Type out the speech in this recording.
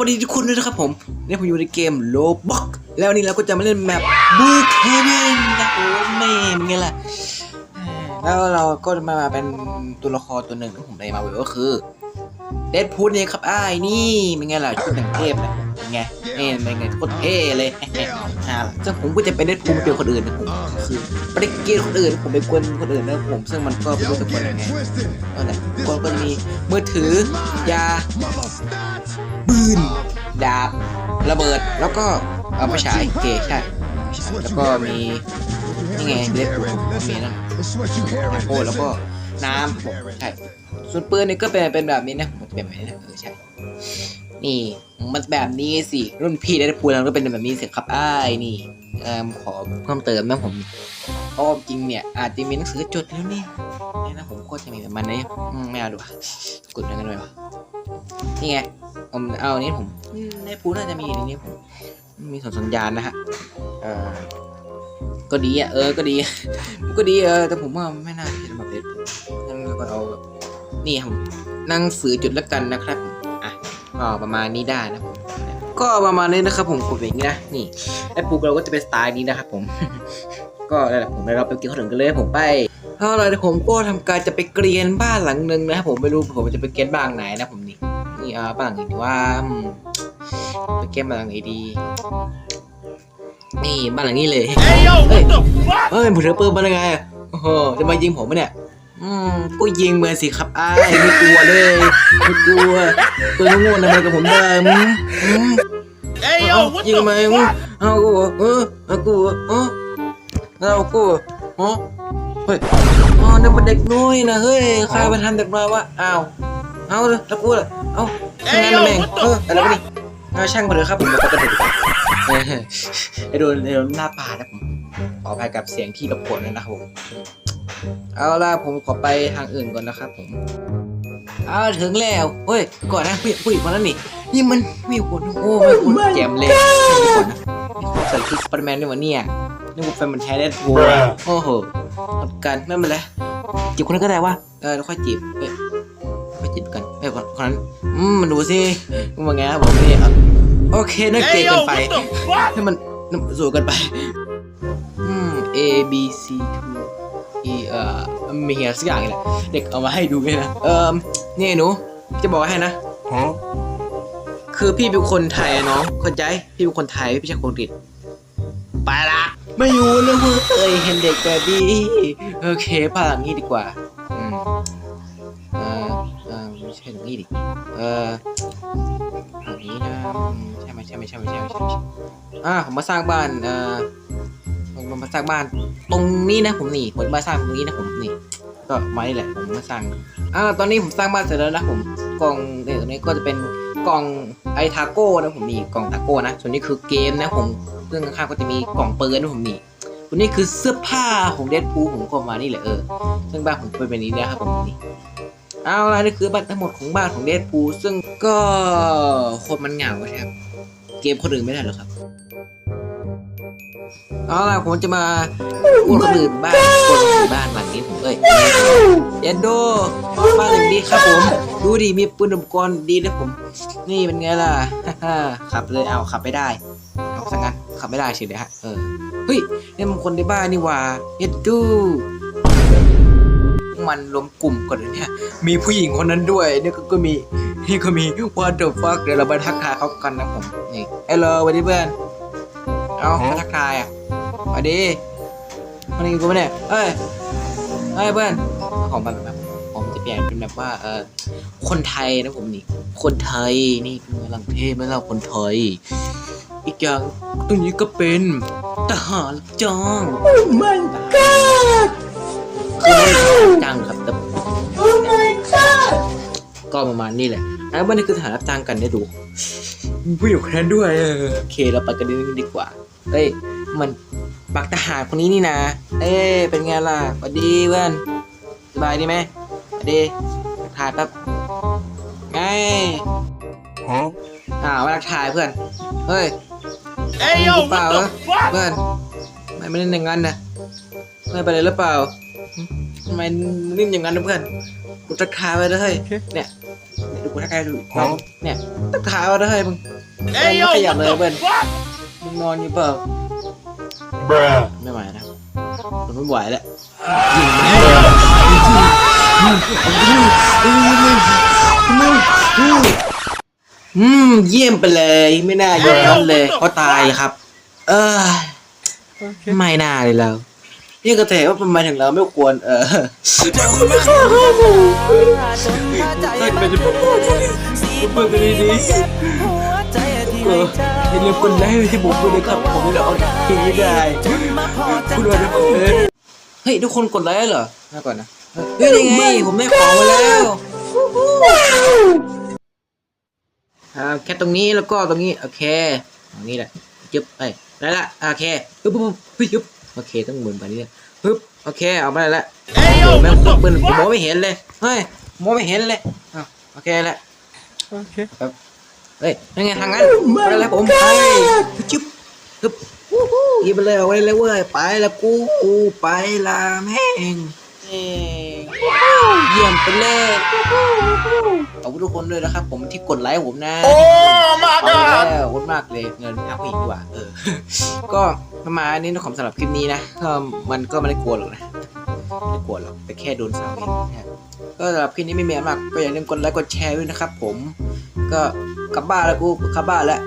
สวัสดีทุกคนด้วยนะครับผมเนี่ยผมอยู่ในเกมโลบ็อกแล้ววันนี้เราก็จะมาเล่นแมปบูเฮเวนนะโอ้แม่เป็นไงล่ะแล้วเราก็จะมาเป็นตัวละครตัวหนึ่งที่ผมได้มาเว้ยก็คือเดดพูดเนี่ยครับอ้ายนี่เป็นไงล่ะชุดแต่งเทพนะเป็นไงเอ้ยเป็นไงโคตรเท่เลยอ่าซึ่งผมก็จะเป็นเดดพูดเป็นคนอื่นนะผมคือไปเกลียดคนอื่นผมไปกวนคนอื่นนะผมซึ่งมันก็ไม่รู้จะกวนยังไงก็แหละก็ก็มีมือถือยา ปืน ดาบ ระเบิด แล้วก็เอาไปฉายเกย์ใช่ แล้วก็มีนี่ไงเล็บมีนั่นโอ้แล้วก็น้ำผมใช่ส่วนปืนนี่ก็เป็นเป็นแบบนี้นะมันจะเป็นแบบนี้นะเออใช่ นี่มันแบบนี้สิรุ่นพี่ได้พูดแล้วก็เป็นแบบนี้สิครับอ้ายนี่เอ่อขอเพิ่มเติมนะผมเพราะว่าจริงเนี่ย อาจจะมีหนังสือจดแล้วนี่นี่นะผมก็จะมีแบบมันนี้อืมไม่เอาดีกว่ากดอะไรกันเลยวะนี่ไง เอาอันนี้ผมในพูน่าจะมีในนี้ผมมีสัญญาณนะฮะเออก็ดีอะเออก็ดี ก็ดีเออแต่ผมว่าไม่น่าจะมาเป็นงั้นเราก็เอาแบบนี่ครับหนั่งสือจุดละกันนะครับอะก็ประมาณนี้ได้นะผมก็ประมาณนี้นะครับ ผมกดอย่างนี้นะนี่ไอ้ปูเราก็จะเป็นสไตล์นี้นะครับผมก็นั่นแหละผมเราไปกินข้าวถึงกันเลยผมไปเอาล่ะเดี๋ยวผมก็ทำการจะไปเกรียนบ้านหลังหนึ่งนะครับผมไม่รู้ผมจะไปเกรียนบ้านไหนนะผมนี่ อ่าบ้างอีกว่าอืมไปเกมบ้านหลังไหนดี นี่บ้านหลังนี้เลย Hey yo, เฮ้ย what the fuck? เฮ้ยผมถือปืนมาได้ไงอะโอ้โหจะมายิงผมปะเนี่ยอืมก็ยิงมาสิครับอ้ายไม่กลัวเลยไม่กลัวปืนโง่ๆทำไมกับผมได้อืมอืม Hey เอา yo, what ยิง the มา fuck? เอากูเออเอากูเออเอากูอ๋อเฮ้ยอ๋อนั่นมันเด็กน้อยนะเฮ้ยใครไปทำเด็กน้อยวะอ้าว เอาเลยแล้วกูล่ะเอาทำงานมาแม่งเอออะไรวะนี่เอาช่างไปเลยครับผมบอกกระดูกเออไอโดนไอโดนหน้าป่านะผมขออภัยกับเสียงที่รบกวนด้วยนะครับผมเอาล่ะผมขอไปทางอื่นก่อนนะครับผมเอาถึงแล้วเฮ้ยก่อนนะผู้ผู้หญิงคนนั้นนี่นี่มันมีคนโอ้ไม่คนแจมเลยมีคนนะมีคนใส่ชุดสไปเดอร์แมนด้วยวะเนี่ยนี่กูแฟนมันแท้ได้ทัวโอ้โหอดกันไม่เป็นไรจีบคนนั้นก็ได้วะเออแล้วค่อยจีบเอ้ ยค่อยจีบกันเอ้ยคนคนนั้นอืมมันดูสิมันว่าไงครับผมนี่อะโอเคน่าเกลีย Hey ดเกิ yo, นไป what the fuck? ให้มันสูงเกันไปอืม A B C 2 E เอ่อมีอะไรสักอย่างนี่แหละเด็กเอามาให้ดูเนี่ยนะเอ่อนี่หนูจะบอกให้นะ Huh? คือพี่เป็นคนไทยอะน้องเข้าใจพี่เป็นคนไทยพี่ไม่ใช่คนอังกฤษไปละไม่อยู่แล้วเว้ยเอ้ยเห็นเด็กแบบนี้โอเคผ่านงี้ดีกว่า เออตรงนี้นะใช่ไหมใช่ไหมใช่ไหมใช่ไหมใช่ไหมใช่ไหมอ่าผมมาสร้างบ้านเออผมมาสร้างบ้าน ตรงนี้นะผมนี่ผมมาสร้างตรงนี้นะผมนี่ ก็มานี่แหละผมมาสร้างอ่าตอนนี้ผมสร้างบ้านเสร็จแล้วนะผมกล่องเนี่ยตรงนี้ก็จะเป็นกล่องไอทาโก้นะผมมีกล่องทาโก้นะส่วนนี้คือเกมนะผมเรื่องข้างๆก็จะมีกล่องปืนนะผมนี่ตัวนี้คือเสื้อผ้าของเดดพูผมก็มานี่แหละเออซึ่งบ้านผมเป็นแบบนี้นะครับผมนี่ เอาละนี่คือบ้านทั้งหมดของบ้านของเดดพูซึ่งก็คนมันเหงาใช่ครับ เกมคนอื่นไม่ได้หรอครับเอาล่ะผมจะมาพูดคนอื่นบ้านคนอื่นบ้านหลังนี้ผมเอ้ยเยนโดบ้านหลังนี้ครับผม ดูดิมีปืนอุปกรณ์ดีนะผม นี่เป็นไงล่ะขับเลยเอาขับไม่ได้เอาสังงั้นขับไม่ได้เฉยเลยฮะเออเฮ้ยนี่มันคนในบ้านนี่หว่าเยนดู มันรวมกลุ่มก่อนเลยเนี่ย มีผู้หญิงคนนั้นด้วยนี่ก็ก็มีนี่ก็มี what the fuck เดี๋ยวเราไปทักทายเขากันนะผมนี่ hello สวัสดีเพื่อนเอาไปทักทายอะสวัสดีมันนี่กูไม่เนี่ยเอ้ยเอ้ยเพื่อนของแบบแบบผมจะเปลี่ยนเป็นแบบว่าเออคนไทยนะผมนี่ คนไทยนี่เป็นไงลังเทพไหมเราคนไทยอีกอย่างตรงนี้ก็เป็นทหารรับจ้าง Oh my god! จ้างครับแต่ Oh my god! ก็ประมาณนี้แหละแล้ววันนี้คือทหารรับจ้างกันได้ดูมีผู้หญิงคนนั้นด้วยเออโอเคเราไปกันดีดีกว่าเฮ้ยมันปักทหารคนนี้นี่นะ เอ้ยเป็นไงล่ะสวัสดีเพื่อนสบายดีไหมสวัสดีทักทายแป๊บไง Huh? อ่ามาทักทายเพื่อนเฮ้ย Hey yo, Wow, what the huh? fuck? เพื่อนทำไมไม่เล่นอย่างนั้นนะเพื่อนไปเลยหรือเปล่าหึ ทำไมเล่นอย่างนั้นนะเพื่อนกูทักทายไปเลยเนี่ยเดี๋ยวกูกูทักทายดูลองเนี่ยทักทายมาได้มึง Hey, yo, ไม่ขยับ what เลย the เพื่อน fuck? มึงนอนอยู่เปล่า Bruh. ไม่ไหวนะผมไม่ไหวแล้วอืมเยี่ยมไปเลยไม่น่ายอมนั้นเลยเพราะตายครับ เออไม่น่าเลยเรานี่ก็แต่ว่าประมาณถึงเราไม่ควรเออให้เป็นจะพูดพูดกันดีๆก็อย่าลืมกดไลค์ที่ผมด้วยนะครับผมจะเอาทีนี้ได้พูดอะไรนะเฮ้ยเฮ้ยทุกคนกดไลค์เหรอมาก่อนนะเฮ้ยนี่ไงผมได้ของมาแล้วอ่าแค่ตรงนี้แล้วก็ตรงนี้โอเคตรงนี้แหละจึ๊บไปได้ละโอเคปึ๊บปึ๊บปึ๊บปึ๊บ โอเคต้องหมุนไปนี่ปึ๊บโอเคเอามาได้ละ Hey, โอ้ yo, แม่ง what ปื the นผมมอง fuck? ไม่เห็นเลยเฮ้ยมองไม่เห็นเลยอ้าวโอเคแล้วโอเคเฮ้ยนั่นไงทางนั้นไปแล้วผมไปจุ๊บจุ๊บยิงไปเลยเอาไว้เลยเว้ยไปแล้วกูกูไปละแม่งเอ้ยเยี่ยมไปเลยขอบคุณทุกคนด้วยนะครับ ผมที่กดไลค์ผมนะ Oh my เอา god. แล้วขอบคุณมากเลยเงินเอาไปอีกดีกว่าเออ ก็ ประมาอันี้นะของสำหรับคลิปนี้นะก็มันก็ไม่ได้กลัวหรอกนะไม่ได้กลัวหรอกแต่แค่โดนสาวเองนะก็สำหรับคลิปนี้ไม่มีอะไรมากก็อย่าลืมกดไลค์กดแชร์ด้วยนะครับผม ก็กลับบ้านแล้วกูกลับบ้านแล้ว